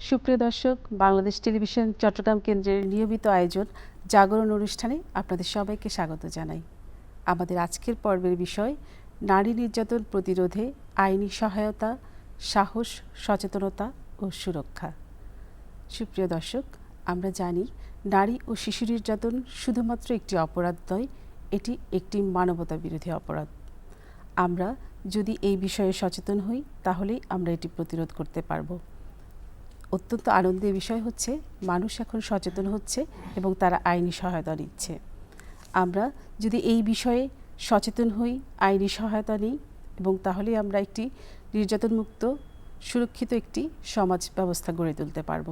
সুপ্রিয় দর্শক, বাংলাদেশ টেলিভিশন চট্টগ্রাম কেন্দ্রের নিয়মিত আয়োজন জাগরণ অনুষ্ঠানে আপনাদের সবাইকে স্বাগত জানাই। আমাদের আজকের পর্বের বিষয়, নারী নির্যাতন প্রতিরোধে আইনি সহায়তা, সাহস, সচেতনতা ও সুরক্ষা। সুপ্রিয় দর্শক, আমরা জানি নারী ও শিশু নির্যাতন শুধুমাত্র একটি অপরাধ নয়, এটি একটি মানবতা বিরোধী অপরাধ। আমরা যদি এই বিষয়ে সচেতন হই, তাহলেই আমরা এটি প্রতিরোধ করতে পারব। অত্যন্ত আনন্দের বিষয় হচ্ছে, মানুষ এখন সচেতন হচ্ছে এবং তারা আইনি সহায়তা নিচ্ছে। আমরা যদি এই বিষয়ে সচেতন হই, আইনি সহায়তা নিই এবং তাহলে আমরা একটি নির্যাতনমুক্ত, সুরক্ষিত একটি সমাজ ব্যবস্থা গড়ে তুলতে পারব।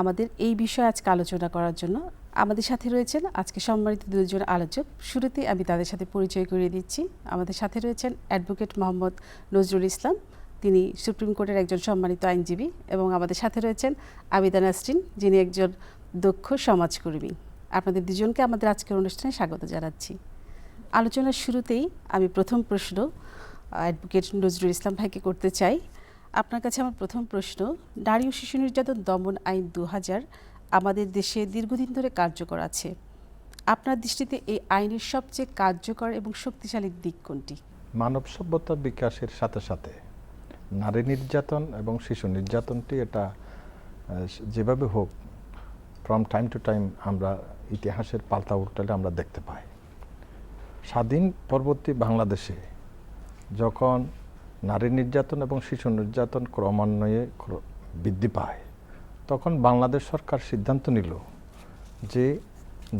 আমাদের এই বিষয়ে আজকে আলোচনা করার জন্য আমাদের সাথে রয়েছেন আজকে সম্মানিত দুজন আলোচক। শুরুতে আমি তাদের সাথে পরিচয় করিয়ে দিচ্ছি। আমাদের সাথে রয়েছেন অ্যাডভোকেট মোহাম্মদ নজরুল ইসলাম। তিনি সুপ্রিম কোর্টের একজন সম্মানিত আইনজীবী এবং আমাদের সাথে রয়েছেন আবিদা নাসরিন যিনি একজন দক্ষ সমাজকর্মী। আপনাদের দুজনকে আমাদের আজকের অনুষ্ঠানে স্বাগত জানাচ্ছি। আলোচনার শুরুতেই আমি প্রথম প্রশ্ন অ্যাডভোকেট নজরুল ইসলাম ভাইকে করতে চাই। আপনার কাছে আমার প্রথম প্রশ্ন, নারী ও শিশু নির্যাতন দমন আইন দু হাজার আমাদের দেশে দীর্ঘদিন ধরে কার্যকর আছে। আপনার দৃষ্টিতে এই আইনের সবচেয়ে কার্যকর এবং শক্তিশালী দিক কোনটি? মানব সভ্যতা বিকাশের সাথে সাথে নারী নির্যাতন এবং শিশু নির্যাতনটি এটা যেভাবে হোক ফ্রম টাইম টু টাইম আমরা ইতিহাসের পাল্টা উল্টালে আমরা দেখতে পাই। স্বাধীন পরবর্তী বাংলাদেশে যখন নারী নির্যাতন এবং শিশু নির্যাতন ক্রমান্বয়ে ক্র- বৃদ্ধি পায়, তখন বাংলাদেশ সরকার সিদ্ধান্ত নিল যে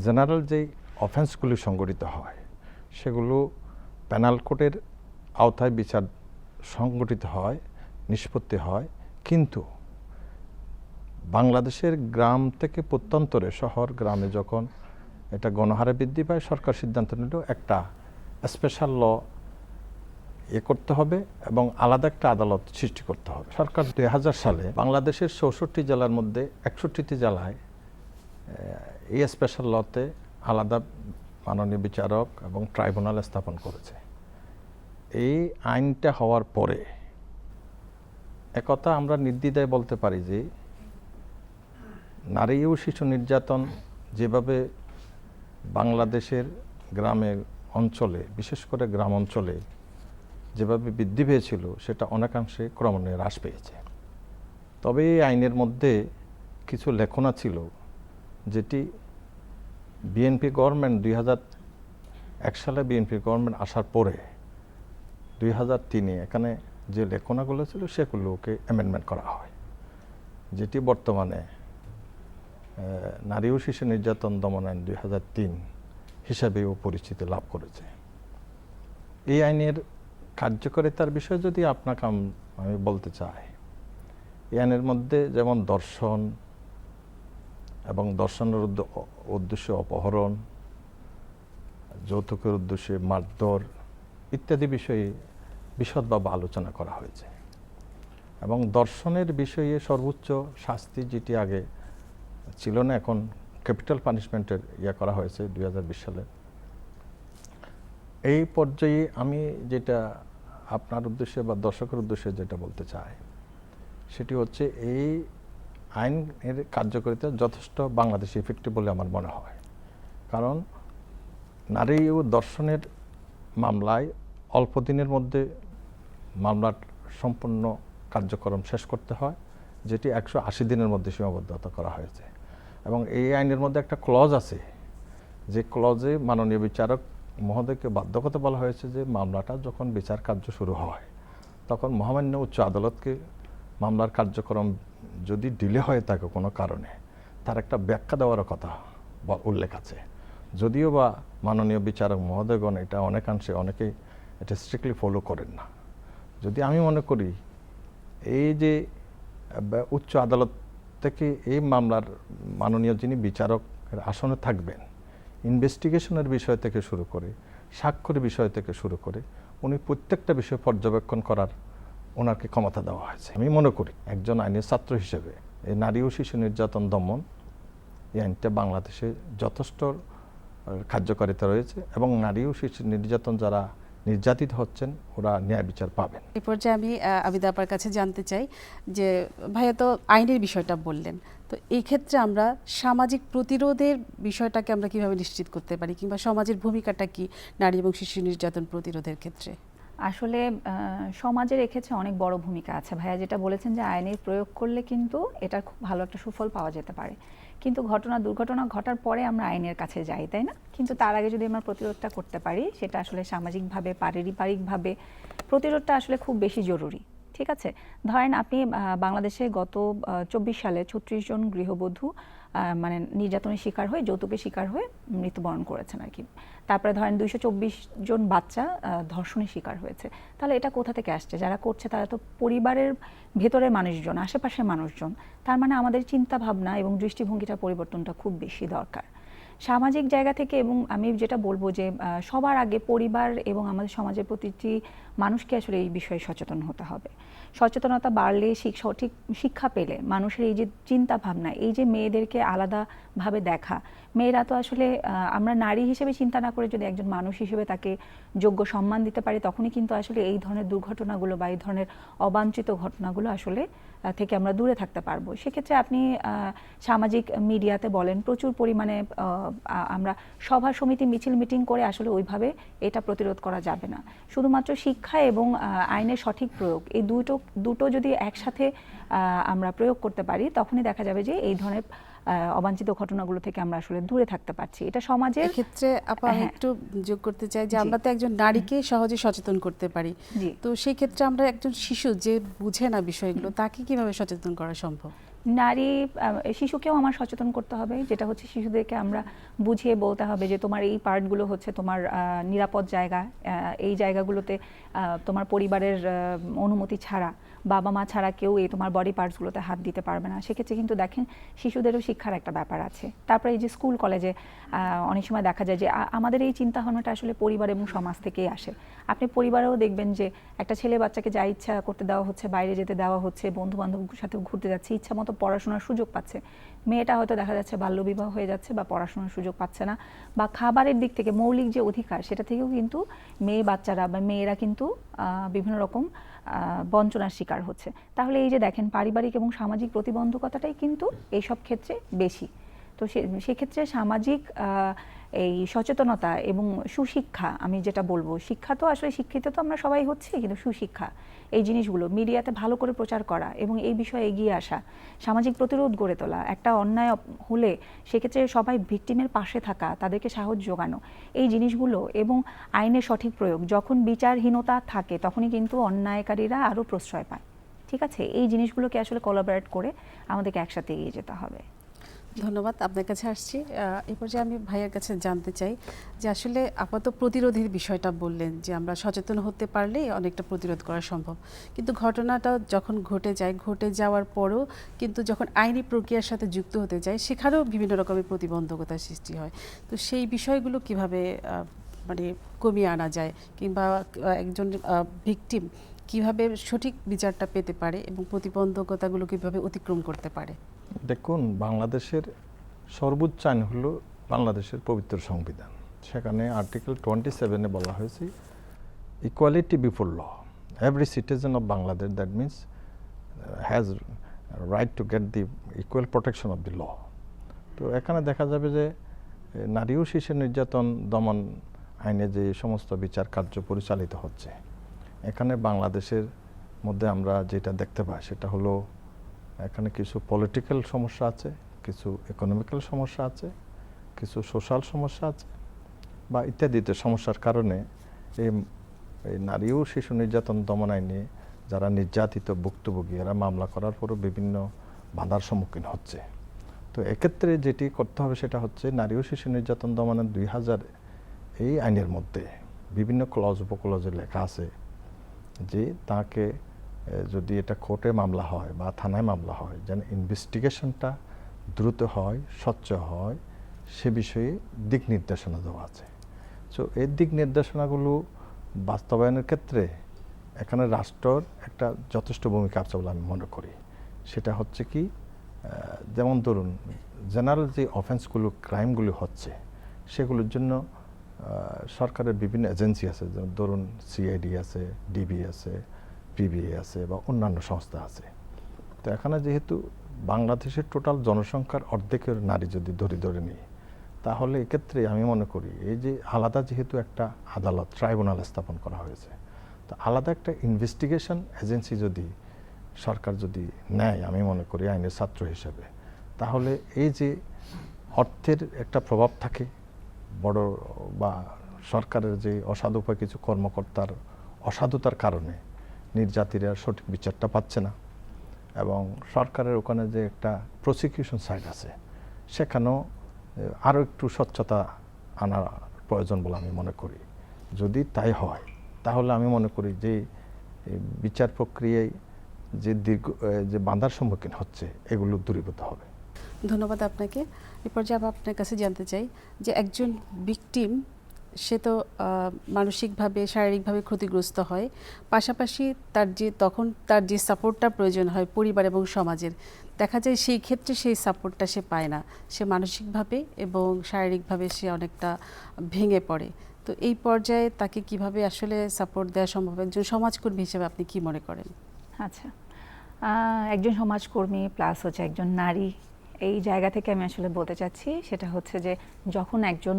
জেনারেল যেই অফেন্সগুলি সংগঠিত হয়, সেগুলো প্যানাল কোর্টের আওতায় বিচার সংগঠিত হয় নিষ্পত্তি হয়। কিন্তু বাংলাদেশের গ্রাম থেকে প্রত্যন্তরে শহর, গ্রামে যখন এটা গণহারে বৃদ্ধি পায়, সরকার সিদ্ধান্ত নিল একটা স্পেশাল ল এ করতে হবে এবং আলাদা একটা আদালত সৃষ্টি করতে হবে। সরকার দুই হাজার সালে বাংলাদেশের চৌষট্টি জেলার মধ্যে একষট্টিটি জেলায় এই স্পেশাল লতে আলাদা মাননীয় বিচারক এবং ট্রাইব্যুনাল স্থাপন করেছে। এই আইনটা হওয়ার পরে একথা আমরা নির্দ্বিধায় বলতে পারি যে, নারী ও শিশু নির্যাতন যেভাবে বাংলাদেশের গ্রামের অঞ্চলে, বিশেষ করে গ্রাম অঞ্চলে যেভাবে বৃদ্ধি পেয়েছিল, সেটা অনেকাংশে ক্রমান্বয়ে হ্রাস পেয়েছে। তবে এই আইনের মধ্যে কিছু লেখনা ছিল যেটি বিএনপি গভর্নমেন্ট দুই এক সালে বিএনপি গভর্নমেন্ট আসার পরে, দুই হাজার তিনে এখানে যে লেখনাগুলো ছিল সেগুলোকে অ্যামেন্ডমেন্ট করা হয়। যেটি বর্তমানে নারী ও শিশু নির্যাতন দমন আইন দুই হাজার তিন হিসাবেও পরিচিতি লাভ করেছে। এই আইনের কার্যকারিতার বিষয়ে যদি আপনাকে আমি বলতে চাই, এই আইনের মধ্যে যেমন দর্শন এবং দর্শনের উদ্দ- উদ্দেশ্যে অপহরণ, যৌতুকের উদ্দেশ্যে মারধর ইত্যাদি বিষয়ে বিশদভাবে আলোচনা করা হয়েছে। এবং দর্শনের বিষয়ে সর্বোচ্চ শাস্তি যেটি আগে ছিল না, এখন ক্যাপিটাল পানিশমেন্টের ইয়ে করা হয়েছে দু হাজার বিশ সালে। এই পর্যায়ে আমি যেটা আপনার উদ্দেশ্যে বা দর্শকের উদ্দেশ্যে যেটা বলতে চাই, সেটি হচ্ছে এই আইনের কার্যকারিতা যথেষ্ট বাংলাদেশে ইফেক্টিভ বলে আমার মনে হয়। কারণ নারী ও দর্শনের মামলায় অল্প দিনের মধ্যে মামলার সম্পূর্ণ কার্যক্রম শেষ করতে হয়, যেটি একশো আশি দিনের মধ্যে সীমাবদ্ধতা করা হয়েছে। এবং এই আইনের মধ্যে একটা ক্লজ আছে, যে ক্লজে মাননীয় বিচারক মহোদয়কে বাধ্যকতা বলা হয়েছে যে মামলাটা যখন বিচার কার্য শুরু হয়, তখন মহামান্য উচ্চ আদালতকে মামলার কার্যক্রম যদি ডিলে হয়ে থাকে কোনো কারণে, তার একটা ব্যাখ্যা দেওয়ার কথা ব- উল্লেখ আছে। যদিও বা মাননীয় বিচারক মহোদয়গণ এটা অনেকাংশে অনেকেই এটা স্ট্রিক্টলি ফলো করেন না। যদি আমি মনে করি এই যে উচ্চ আদালত থেকে এই মামলার মাননীয় যিনি বিচারক আসনে থাকবেন ইনভেস্টিগেশনের বিষয় থেকে শুরু করে স্বাক্ষর বিষয় থেকে শুরু করে, উনি প্রত্যেকটা বিষয় পর্যবেক্ষণ করার ওনাকে ক্ষমতা দেওয়া হয়েছে। আমি মনে করি একজন আইনের ছাত্র হিসেবে এই নারী ও শিশু নির্যাতন দমন এই আইনটা বাংলাদেশে যথেষ্ট কার্যকারিতা রয়েছে এবং নারী ও শিশু নির্যাতন যারা নির্যাতিত হচ্ছেন ওরা ন্যায় বিচার পাবেন। এই পর্যায়ে আমি আবিদা আপার কাছে জানতে চাই যে ভাইয়া তো আইনের বিষয়টা বললেন তো এই ক্ষেত্রে আমরা সামাজিক প্রতিরোধের বিষয়টাকে আমরা কীভাবে নিশ্চিত করতে পারি কিংবা সমাজের ভূমিকাটা কি নারী এবং শিশু নির্যাতন প্রতিরোধের ক্ষেত্রে? আসলে আহ, সমাজের এক্ষেত্রে অনেক বড় ভূমিকা আছে। ভাইয়া যেটা বলেছেন যে আইনের প্রয়োগ করলে কিন্তু এটার খুব ভালো একটা সুফল পাওয়া যেতে পারে। কিন্তু ঘটনা, দুর্ঘটনা ঘটার পরে আমরা আইনের কাছে যাই, তাই না? কিন্তু তার আগে যদি আমরা প্রতিরোধটা করতে পারি, সেটা আসলে সামাজিকভাবে, পারিবারিকভাবে প্রতিরোধটা আসলে খুব বেশি জরুরি, ঠিক আছে? ধরেন আপনি বাংলাদেশে গত চব্বিশ সালে ছত্রিশ জন গৃহবধূ মানে নির্যাতনের শিকার হয়ে, যৌতুকের শিকার হয়ে মৃত্যুবরণ করেছেন আর কি। তারপরে ধরেন দুইশো চব্বিশ জন বাচ্চা ধর্ষণের শিকার হয়েছে। তাহলে এটা কোথা থেকে আসছে? যারা করছে তারা তো পরিবারের ভেতরের মানুষজন, আশেপাশের মানুষজন। তার মানে আমাদের চিন্তা ভাবনা এবং দৃষ্টিভঙ্গিটার পরিবর্তনটা খুব বেশি দরকার। সামাজিক জায়গা থেকে এবং আমি যেটা বলব যে সবার আগে পরিবার এবং আমাদের সমাজের প্রতিটি মানুষকে আসলে এই বিষয়ে সচেতন হতে হবে। সচেতনতা বাড়লে সঠিক শিক্ষা পেলে মানুষের এই যে চিন্তা ভাবনা, এই যে মেয়েদেরকে আলাদাভাবে দেখা, মেয়েরা তো আসলে আমরা নারী হিসেবে চিন্তা না করে যদি একজন মানুষ হিসেবে তাকে যোগ্য সম্মান দিতে পারি, তখনই কিন্তু আসলে এই ধরনের দুর্ঘটনাগুলো বা এই ধরনের অবাঞ্ছিত ঘটনাগুলো আসলে থেকে আমরা দূরে থাকতে পারব। সেক্ষেত্রে আপনি সামাজিক মিডিয়াতে বলেন, প্রচুর পরিমাণে আমরা সভা সমিতি মিছিল মিটিং করে আসলে ওইভাবে এটা প্রতিরোধ করা যাবে না। শুধুমাত্র শিক্ষা এবং আইনের সঠিক প্রয়োগ এই দুটো দুটো যদি একসাথে আমরা প্রয়োগ করতে পারি তখনই দেখা যাবে যে এই ধরনের অবাঞ্ছিত ঘটনাগুলো থেকে আমরা আসলে দূরে থাকতে পারছি। এটা সমাজের ক্ষেত্রে আপা হ্যাঁ। একটু যোগ করতে চাই যে আমরা তো একজন নারীকে সহজে সচেতন করতে পারি। তো সেই ক্ষেত্রে আমরা একজন শিশু যে বুঝে না বিষয়গুলো তাকে কীভাবে সচেতন করা সম্ভব? নারী শিশুকেও আমার সচেতন করতে হবে। যেটা হচ্ছে শিশুদেরকে আমরা বুঝিয়ে বলতে হবে যে তোমার এই পার্টগুলো হচ্ছে তোমার নিরাপদ জায়গা এই জায়গাগুলোতে তোমার পরিবারের অনুমতি ছাড়া। বাবা মা ছাড়া কেউ এই তোমার বডি পার্টসগুলোতে হাত দিতে পারবে না। সেক্ষেত্রে কিন্তু দেখেন, শিশুদেরও শিক্ষার একটা ব্যাপার আছে। তারপরে এই যে স্কুল কলেজে অনেক সময় দেখা যায় যে আমাদের এই চিন্তা ভাবনাটা আসলে পরিবার এবং সমাজ থেকেই আসে। আপনি পরিবারেও দেখবেন যে, একটা ছেলে বাচ্চাকে যা ইচ্ছা করতে দেওয়া হচ্ছে, বাইরে যেতে দেওয়া হচ্ছে বন্ধু বান্ধবের সাথে ঘুরতে যাচ্ছে ইচ্ছা মতো পড়াশোনার সুযোগ পাচ্ছে। মেয়েটা হয়তো দেখা যাচ্ছে বাল্যবিবাহ হয়ে যাচ্ছে বা পড়াশোনার সুযোগ পাচ্ছে না বা খাবারের দিক থেকে মৌলিক যে অধিকার, সেটা থেকেও কিন্তু মেয়ে বাচ্চারা বা মেয়েরা কিন্তু বিভিন্ন রকম বঞ্চনার শিকার হচ্ছে। তাহলে এই যে দেখেন পারিবারিক এবং সামাজিক প্রতিবন্ধকতাটাই কিন্তু এইসব ক্ষেত্রে বেশি। তো সেক্ষেত্রে সামাজিক এই সচেতনতা এবং সুশিক্ষা, আমি যেটা বলব, শিক্ষা তো আসলে শিক্ষিত তো আমরা সবাই হচ্ছি, কিন্তু সুশিক্ষা, এই জিনিসগুলো মিডিয়াতে ভালো করে প্রচার করা এবং এই বিষয়ে এগিয়ে আসা, সামাজিক প্রতিরোধ গড়ে তোলা, একটা অন্যায় হলে সেক্ষেত্রে সবাই ভিকটিমের পাশে থাকা, তাদেরকে সাহস যোগানো এই জিনিসগুলো এবং আইনের সঠিক প্রয়োগ, যখন বিচারহীনতা থাকে তখনই কিন্তু অন্যায়কারীরা আরও প্রশ্রয় পায়, ঠিক আছে? এই জিনিসগুলোকে আসলে কোলাবরেট করে আমাদেরকে একসাথে এগিয়ে যেতে হবে। ধন্যবাদ, আপনার কাছে আসছি। এই পর্যায়ে আমি ভাইয়ের কাছে জানতে চাই যে আসলে আপাতত প্রতিরোধের বিষয়টা বললেন যে আমরা সচেতন হতে পারলেই অনেকটা প্রতিরোধ করা সম্ভব। কিন্তু ঘটনাটা যখন ঘটে যায়, ঘটে যাওয়ার পরও কিন্তু যখন আইনি প্রক্রিয়ার সাথে যুক্ত হতে যায়, সেখানেও বিভিন্ন রকমের প্রতিবন্ধকতার সৃষ্টি হয়। তো সেই বিষয়গুলো কীভাবে মানে কমিয়ে আনা যায় কিংবা একজন ভিকটিম কীভাবে সঠিক বিচারটা পেতে পারে এবং প্রতিবন্ধকতাগুলো কীভাবে অতিক্রম করতে পারে? দেখুন, বাংলাদেশের সর্বোচ্চ আইন হলো বাংলাদেশের পবিত্র সংবিধান। সেখানে আর্টিকেল টোয়েন্টি সেভেনে বলা হয়েছে equality before law every citizen of Bangladesh that means has right to get the equal protection of the law তো এখানে দেখা যাবে যে নারী ও শিশু নির্যাতন দমন আইনে যে সমস্ত বিচার কার্য পরিচালিত হচ্ছে, এখানে বাংলাদেশের মধ্যে আমরা যেটা দেখতে পাই, সেটা হলো এখানে কিছু পলিটিক্যাল সমস্যা আছে, কিছু ইকোনমিক্যাল সমস্যা আছে, কিছু সোশ্যাল সমস্যা আছে, বা ইত্যাদিতে সমস্যার কারণে এই নারী ও শিশু নির্যাতন দমন আইনে যারা নির্যাতিত ভুক্তভোগী, এরা মামলা করার পরও বিভিন্ন বাধার সম্মুখীন হচ্ছে। তো এক্ষেত্রে যেটি করতে হবে সেটা হচ্ছে, নারী ও শিশু নির্যাতন দমনের দুই হাজার এই আইনের মধ্যে বিভিন্ন ক্লজ উপক্লজে লেখা আছে যে তাকে যদি এটা কোর্টে মামলা হয় বা থানায় মামলা হয়, যেন ইনভেস্টিগেশনটা দ্রুত হয়, স্বচ্ছ হয়, সে বিষয়ে দিক নির্দেশনা দেওয়া আছে। সো এই দিক নির্দেশনাগুলো বাস্তবায়নের ক্ষেত্রে এখানে রাষ্ট্রর একটা যথেষ্ট ভূমিকা আছে বলে আমি মনে করি। সেটা হচ্ছে কি যেমন ধরুন জেনারেল যে অফেন্সগুলো ক্রাইমগুলো হচ্ছে, সেগুলোর জন্য সরকারের বিভিন্ন এজেন্সি আছে, যেমন ধরুন সিআইডি আছে ডিবি আছে পিবিএ আছে বা অন্যান্য সংস্থা আছে। তো এখানে যেহেতু বাংলাদেশের টোটাল জনসংখ্যার অর্ধেকের নারী যদি ধরে ধরে নিই, তাহলে এক্ষেত্রে আমি মনে করি এই যে আলাদা যেহেতু একটা আদালত, ট্রাইব্যুনাল স্থাপন করা হয়েছে, তো আলাদা একটা ইনভেস্টিগেশন এজেন্সি যদি সরকার যদি নেয়, আমি মনে করি আইনের ছাত্র হিসেবে, তাহলে এই যে অর্থের একটা প্রভাব থাকে, বড় বা সরকারের যে অসাধু কিছু কর্মকর্তার অসাধুতার কারণে নির্যাতিরা সঠিক বিচারটা পাচ্ছে না। এবং সরকারের ওখানে যে একটা প্রসিকিউশন সাইড আছে, সেখানেও আরও একটু স্বচ্ছতা আনার প্রয়োজন বলে আমি মনে করি। যদি তাই হয়, তাহলে আমি মনে করি যে বিচার প্রক্রিয়ায় যে দীর্ঘ যে বাঁধার সম্মুখীন হচ্ছে, এগুলো দূরীভূত হবে। ধন্যবাদ আপনাকে। এ পর্যায়ে আপনার কাছে জানতে চাই যে একজন ভিকটিম সে তো মানসিকভাবে, শারীরিকভাবে ক্ষতিগ্রস্ত হয়। পাশাপাশি তার যে, তখন তার যে সাপোর্টটা প্রয়োজন হয় পরিবার এবং সমাজের, দেখা যায় সেই ক্ষেত্রে সেই সাপোর্টটা সে পায় না। সে মানসিকভাবে এবং শারীরিকভাবে সে অনেকটা ভেঙে পড়ে। তো এই পর্যায়ে তাকে কীভাবে আসলে সাপোর্ট দেওয়া সম্ভব? একজন সমাজকর্মী হিসেবে আপনি কি মনে করেন? আচ্ছা একজন সমাজকর্মী প্লাস হচ্ছে একজন নারী, এই জায়গা থেকে আমি আসলে বলতে চাচ্ছি, সেটা হচ্ছে যে যখন একজন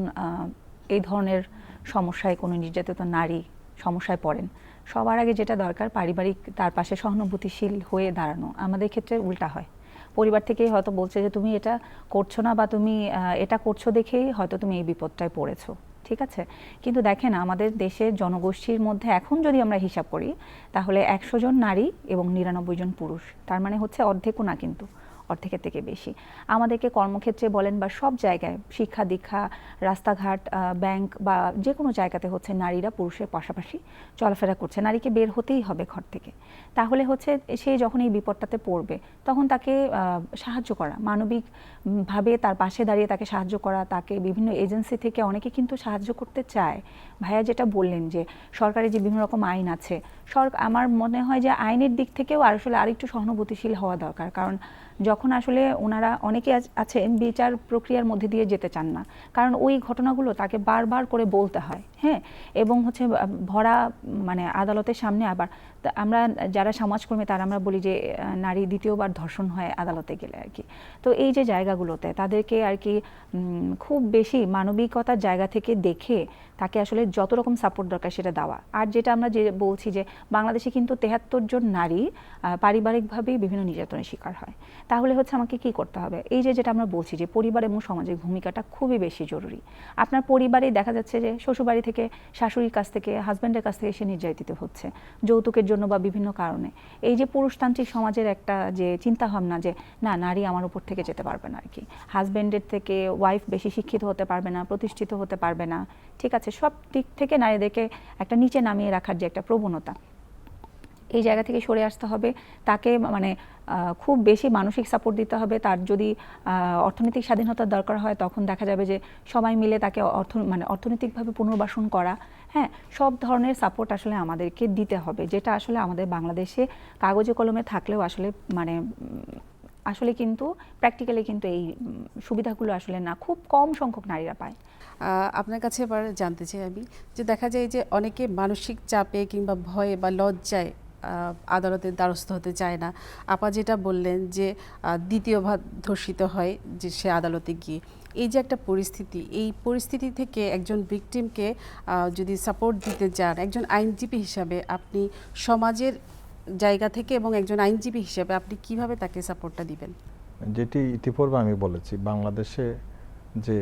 এই ধরনের সমস্যায় কোনো নির্যাতিত নারী সমস্যায় পড়েন। সবার আগে যেটা দরকার পারিবারিক তার পাশে সহানুভূতিশীল হয়ে দাঁড়ানো। আমাদের ক্ষেত্রে উল্টা হয়। পরিবার থেকেই হয়তো বলছে যে, তুমি এটা করছ না বা তুমি এটা করছ দেখেই হয়তো তুমি এই বিপদটায় পড়েছো। ঠিক আছে? কিন্তু দেখেন, আমাদের দেশের জনগোষ্ঠীর মধ্যে এখন যদি আমরা হিসাব করি, তাহলে একশো জন নারী এবং নিরানব্বই জন পুরুষ। তার মানে হচ্ছে অর্ধেকও না কিন্তু। অর্ধেকের থেকে বেশি। আমাদেরকে কর্মক্ষেত্রে বলেন বা সব জায়গায়, শিক্ষা দীক্ষা, রাস্তাঘাট ব্যাংক বা যে কোনো জায়গাতে হচ্ছে নারীরা পুরুষের পাশাপাশি চলাফেরা করছে। নারীকে বের হতেই হবে ঘর থেকে। তাহলে হচ্ছে সে যখন এই বিপদটাতে পড়বে, তখন তাকে সাহায্য করা। মানবিকভাবে তার পাশে দাঁড়িয়ে তাকে সাহায্য করা, তাকে বিভিন্ন এজেন্সি থেকে অনেকে কিন্তু সাহায্য করতে চায়। ভাইয়া যেটা বললেন যে, সরকারি যে বিভিন্ন রকম আইন আছে সরকার আমার মনে হয় যে আইনের দিক থেকেও আসলে আরেকটু সহানুভূতিশীল হওয়া দরকার। কারণ যখন আসলে ওনারা অনেকে আছ- আছেন, বিচার প্রক্রিয়ার মধ্যে দিয়ে যেতে চান না। কারণ ওই ঘটনাগুলো তাকে বারবার করে বলতে হয় হ্যাঁ? এবং হচ্ছে ভরা মানে আদালতের সামনে আবার আমরা যারা সমাজকর্মী তারা আমরা বলি যে নারী দ্বিতীয়বার ধর্ষণ হয় আদালতে গেলে আর কি। তো এই যে জায়গাগুলোতে তাদেরকে আর কি খুব বেশি মানবিকতার জায়গা থেকে দেখে তাকে আসলে যত রকম সাপোর্ট দরকার সেটা দেওয়া। আর যেটা আমরা যে বলছি যে, বাংলাদেশে কিন্তু তেহাত্তর জন নারী পারিবারিকভাবেই বিভিন্ন নির্যাতনের শিকার হয়। তাহলে হচ্ছে আমাকে কি করতে হবে? এই যে যেটা আমরা বলছি যে, পরিবার এবং সমাজের ভূমিকাটা খুবই বেশি জরুরি। আপনার পরিবারে দেখা যাচ্ছে যে, শ্বশুরবাড়ি থেকে, শাশুড়ির কাছ থেকে হাজব্যান্ডের কাছ থেকে সে নির্যাতিত হচ্ছে। যৌতুকের জন্য বা বিভিন্ন কারণে। এই যে পুরুষতান্ত্রিক সমাজের একটা যে চিন্তা ভাবনা যে, না, নারী আমার উপর থেকে যেতে পারবে না আর কি হাজব্যান্ডের থেকে ওয়াইফ বেশি শিক্ষিত হতে পারবে না, প্রতিষ্ঠিত হতে পারবে না। ঠিক আছে, সব দিক থেকে নারীদেরকে একটা নিচে নামিয়ে রাখার যে একটা প্রবণতা, এই জায়গা থেকে সরে আসতে হবে। তাকে মানে খুব বেশি মানসিক সাপোর্ট দিতে হবে। তার যদি অর্থনৈতিক স্বাধীনতার দরকার হয়, তখন দেখা যাবে যে সবাই মিলে তাকে অর্থ মানে অর্থনৈতিকভাবে পুনর্বাসন করা হ্যাঁ সব ধরনের সাপোর্ট আসলে আমাদেরকে দিতে হবে। যেটা আসলে আমাদের বাংলাদেশে কাগজে কলমে থাকলেও আসলে মানে আসলে কিন্তু প্র্যাকটিক্যালি কিন্তু এই সুবিধাগুলো আসলে না, খুব কম সংখ্যক নারীরা পায়। আপনার কাছে এবার জানতে চাই আমি যে দেখা যায় যে অনেকে মানসিক চাপে কিংবা ভয়ে বা লজ্জায় আদালতের দ্বারস্থ হতে চায় না। আপা যেটা বললেন যে দ্বিতীয়বার ধর্ষিত হয় যে সে আদালতে গিয়ে। এই যে একটা পরিস্থিতি, এই পরিস্থিতি থেকে একজন ভিকটিমকে যদি সাপোর্ট দিতে চান, একজন আইনজীবী হিসাবে আপনি সমাজের জায়গা থেকে এবং একজন আইনজীবী হিসাবে আপনি কীভাবে তাকে সাপোর্টটা দিবেন? যেটি ইতিপূর্বে আমি বলেছি, বাংলাদেশে যে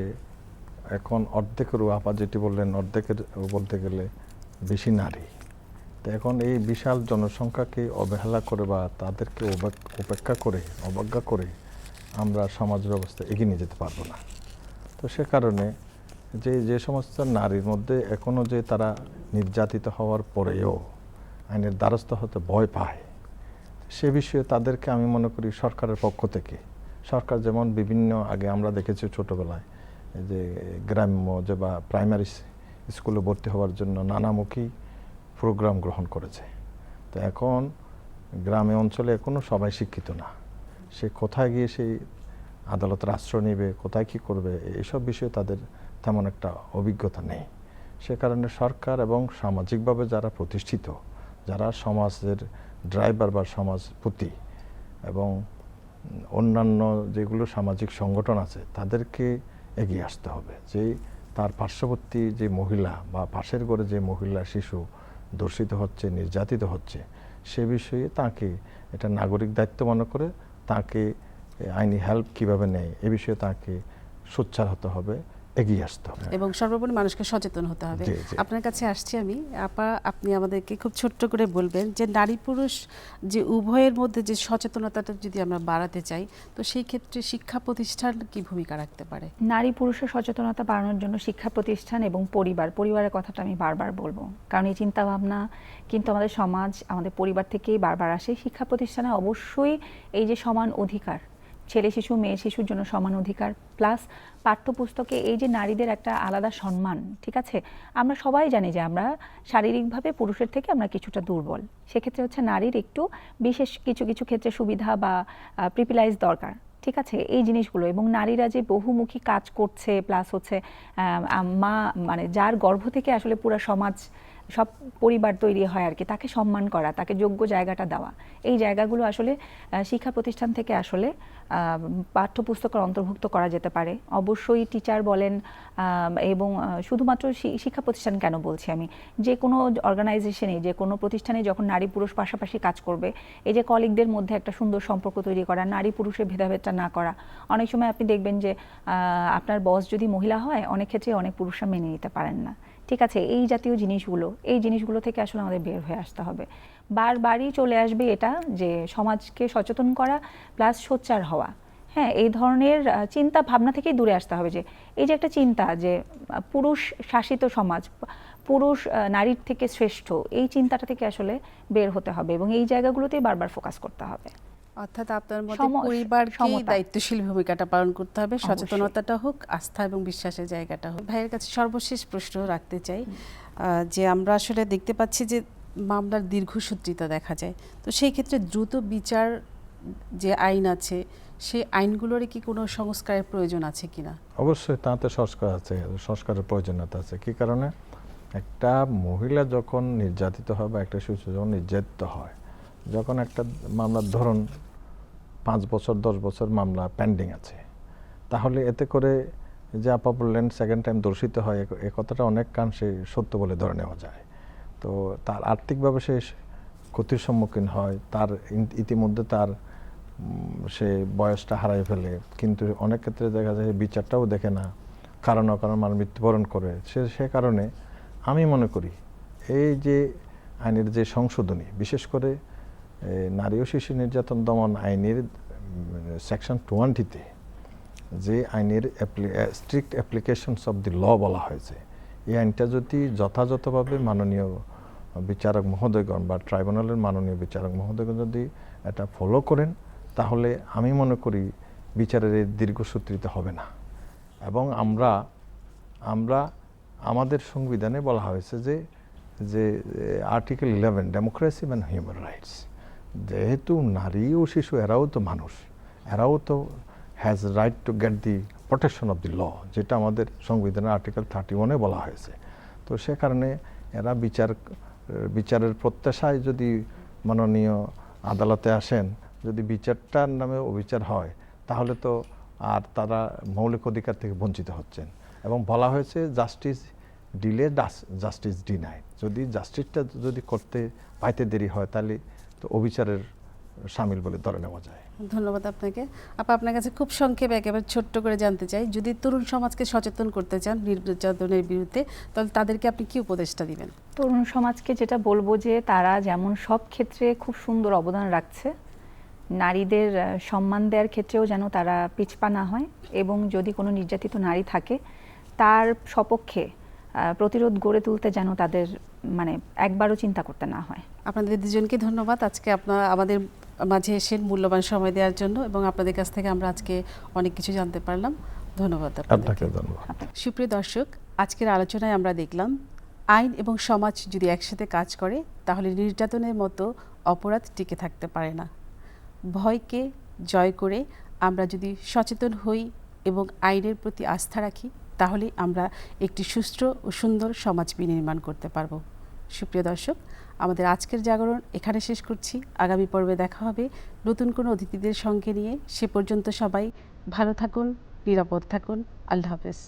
এখন অর্ধেকেরও আপা যেটি বললেন, অর্ধেকের বলতে গেলে বেশি নারী। তো এখন এই বিশাল জনসংখ্যাকে অবহেলা করে বা তাদেরকে উপেক্ষা করে, অবজ্ঞা করে আমরা সমাজ ব্যবস্থা এগিয়ে নিয়ে যেতে পারব না। তো সে কারণে যে যে সমস্ত নারীর মধ্যে এখনও যে তারা নির্যাতিত হওয়ার পরেও আইনের দ্বারস্থ হতে ভয় পায়, সে বিষয়ে তাদেরকে আমি মনে করি সরকারের পক্ষ থেকে, সরকার যেমন বিভিন্ন আগে আমরা দেখেছি ছোটোবেলায় যে গ্রাম্য যে বা প্রাইমারি স্কুলে ভর্তি হওয়ার জন্য নানামুখী প্রোগ্রাম গ্রহণ করেছে। তো এখন গ্রামে অঞ্চলে এখনও সবাই শিক্ষিত না। সে কোথায় গিয়ে সেই আদালতের আশ্রয় নেবে, কোথায় কি করবে এইসব বিষয়ে তাদের তেমন একটা অভিজ্ঞতা নেই। সে কারণে সরকার এবং সামাজিকভাবে যারা প্রতিষ্ঠিত, যারা সমাজের ড্রাইভার বা সমাজপতি এবং অন্যান্য যেগুলো সামাজিক সংগঠন আছে, তাদেরকে এগিয়ে আসতে হবে। যে তার পার্শ্ববর্তী যে মহিলা বা পাশের ঘরে যে মহিলা, শিশু দর্শিত হচ্ছে, নির্যাতিত হচ্ছে, সে বিষয়ে তাকে এটা নাগরিক দায়িত্ব মনে করে তাকে আইনি হেল্প কীভাবে নেয়, এ বিষয়ে তাকে সোচ্চার হতে হবে। এগিয়ে আসতে হবে। এবং সর্বোপরি মানুষকে সচেতন হতে হবে। আপনার কাছে আসছি আমি। আপা আপনি আমাদেরকে খুব ছোট্ট করে বলবেন যে নারী পুরুষ যে উভয়ের মধ্যে যে সচেতনতাটা যদি আমরা বাড়াতে চাই তো সেই ক্ষেত্রে শিক্ষা প্রতিষ্ঠান কি ভূমিকা রাখতে পারে? নারী পুরুষের সচেতনতা বাড়ানোর জন্য শিক্ষা প্রতিষ্ঠান এবং পরিবার পরিবারের কথাটা আমি বারবার বলব। কারণ এই চিন্তা ভাবনা কিন্তু আমাদের সমাজ আমাদের পরিবার থেকেই বারবার আসে। শিক্ষা প্রতিষ্ঠানে অবশ্যই এই যে সমান অধিকার ছেলে শিশু, মেয়ে শিশুর জন্য সমান অধিকার। প্লাস পাঠ্যপুস্তকে এই যে নারীদের একটা আলাদা সম্মান, ঠিক আছে? আমরা সবাই জানি যে আমরা শারীরিকভাবে পুরুষের থেকে আমরা কিছুটা দুর্বল। সেক্ষেত্রে হচ্ছে নারীর একটু বিশেষ কিছু কিছু ক্ষেত্রে সুবিধা বা প্রিপিলাইজ দরকার, ঠিক আছে? এই জিনিসগুলো এবং নারীরা যে বহুমুখী কাজ করছে প্লাস হচ্ছে মা মানে যার গর্ভ থেকে আসলে পুরো সমাজ সব পরিবার তৈরি হয় আর কি, তাকে সম্মান করা, তাকে যোগ্য জায়গাটা দেওয়া। এই জায়গাগুলো আসলে শিক্ষা প্রতিষ্ঠান থেকে আসলে পাঠ্যপুস্তকের অন্তর্ভুক্ত করা যেতে পারে। অবশ্যই টিচার বলেন এবং শুধুমাত্র শিক্ষা প্রতিষ্ঠান কেন বলছি আমি? যে কোনো অর্গানাইজেশনে যে কোনো প্রতিষ্ঠানে যখন নারী পুরুষ পাশাপাশি কাজ করবে, এই যে কলিগদের মধ্যে একটা সুন্দর সম্পর্ক তৈরি করা, নারী পুরুষের ভেদাভেদটা না করা, অনেক সময় আপনি দেখবেন যে আপনার বস যদি মহিলা হয়, অনেক ক্ষেত্রে অনেক পুরুষরা মেনে নিতে পারেন না। ঠিক আছে, এই জাতীয় জিনিসগুলো, এই জিনিসগুলো থেকে আসলে আমাদের বের হয়ে আসতে হবে। বারবারই চলে আসবে এটা যে সমাজকে সচেতন করা প্লাস সোচ্চার হওয়া। হ্যাঁ এই ধরনের চিন্তা ভাবনা থেকেই দূরে আসতে হবে যে, এই যে একটা চিন্তা যে পুরুষ শাসিত সমাজ, পুরুষ নারীর থেকে শ্রেষ্ঠ, এই চিন্তাটা থেকে আসলে বের হতে হবে এবং এই জায়গাগুলোতেই বারবার ফোকাস করতে হবে। অর্থাৎ আপনার মতে সম- পরিবারকেই দায়িত্বশীল ভূমিকাটা পালন করতে হবে সচেতনতাটা হোক আস্থা এবং বিশ্বাসের জায়গাটা হোক। ভাইয়ের কাছে সর্বশেষ প্রশ্ন রাখতে চাই আহ, যে আমরা আসলে দেখতে পাচ্ছি যে মামলার দীর্ঘসূত্রিতা দেখা যায়। তো সেই ক্ষেত্রে দ্রুত বিচার যে আইন আছে সেই আইনগুলোর কি কোনো সংস্কারের প্রয়োজন আছে কিনা অবশ্যই তাতে সংস্কার আছে সংস্কারের প্রয়োজনীয়তা আছে। কি কারণে? একটা মহিলা যখন নির্যাতিত হয় বা একটা শিশু যখন নির্যাতিত হয় যখন একটা মামলার ধরুন পাঁচ বছর, দশ বছর মামলা পেন্ডিং আছে, তাহলে এতে করে যে আপা বললেন সেকেন্ড টাইম দর্শিত হয়, এ- কথাটা অনেকাংশে সত্য বলে ধরে নেওয়া যায়। তো তার আর্থিকভাবে সে ক্ষতির সম্মুখীন হয়, তার ইতিমধ্যে তার সে বয়সটা হারাই ফেলে, কিন্তু অনেক ক্ষেত্রে দেখা যায় বিচারটাও দেখে না, কারণ অকারণ মানুষ মৃত্যুবরণ করে। সে সে কারণে আমি মনে করি, এই যে আইনের যে সংশোধনী, বিশেষ করে নারী ও শিশু নির্যাতন দমন আইনের সেকশন টোয়েন্টিতে যে আইনের strict applications of the law বলা হয়েছে। এই আইনটা যদি যথাযথভাবে মাননীয় বিচারক মহোদয়গণ বা ট্রাইব্যুনালের মাননীয় বিচারক মহোদয়গণ যদি এটা ফলো করেন, তাহলে আমি মনে করি বিচারের দীর্ঘসূত্রিত হবে না। এবং আমরা আমরা আমাদের সংবিধানে বলা হয়েছে যে যে article eleven democracy and human rights যেহেতু নারী ও শিশু, এরাও তো মানুষ। এরাও তো has right to get the protection of the law যেটা আমাদের সংবিধানের আর্টিকেল থার্টি ওয়ানে বলা হয়েছে। তো সে কারণে এরা বিচার, বিচারের প্রত্যাশায় যদি মাননীয় আদালতে আসেন, যদি বিচারটার নামে অবিচার হয়, তাহলে তো আর তারা মৌলিক অধিকার থেকে বঞ্চিত হচ্ছেন। এবং বলা হয়েছে জাস্টিস ডিলে জাস্টিস ডিনাই যদি জাস্টিসটা যদি করতে, পাইতে দেরি হয়, তাহলে তো অবিচারের সামিল বলে ধরে নেওয়া যায়। ধন্যবাদ আপনাকে। আপা আপনার কাছে খুব সংক্ষেপে একেবারে ছোট্ট করে জানতে চাই যদি তরুণ সমাজকে সচেতন করতে চান নির্যাতনের বিরুদ্ধে তাহলে তাদেরকে আপনি কি উপদেশটা দিবেন? তরুণ সমাজকে যেটা বলব যে তারা যেমন সব ক্ষেত্রে খুব সুন্দর অবদান রাখছে নারীদের সম্মান দেওয়ার ক্ষেত্রেও যেন তারা পিছপা না হয় এবং যদি কোনো নির্যাতিত নারী থাকে তার সপক্ষে প্রতিরোধ গড়ে তুলতে যেন তাদের মানে একবারও চিন্তা করতে না হয়। আপনাদের দুজনকে ধন্যবাদ। আজকে আপনার আমাদের মাঝে এসে মূল্যবান সময় দেওয়ার জন্য এবং আপনাদের কাছ থেকে আমরা আজকে অনেক কিছু জানতে পারলাম। ধন্যবাদ আপনাকে ধন্যবাদ। সুপ্রিয় দর্শক আজকের আলোচনায় আমরা দেখলাম আইন এবং সমাজ যদি একসাথে কাজ করে তাহলে নির্যাতনের মতো অপরাধ টিকে থাকতে পারে না। ভয়কে জয় করে আমরা যদি সচেতন হই এবং আইনের প্রতি আস্থা রাখি তাহলেই আমরা একটি সুস্থ ও সুন্দর সমাজ বিনির্মাণ করতে পারব। সুপ্রিয় দর্শক, আমাদের আজকের জাগরণ এখানে শেষ করছি। আগামী পর্বে দেখা হবে নতুন কোনো অতিথিদের সঙ্গে নিয়ে। সে পর্যন্ত সবাই ভালো থাকুন, নিরাপদ থাকুন। আল্লাহ হাফেজ।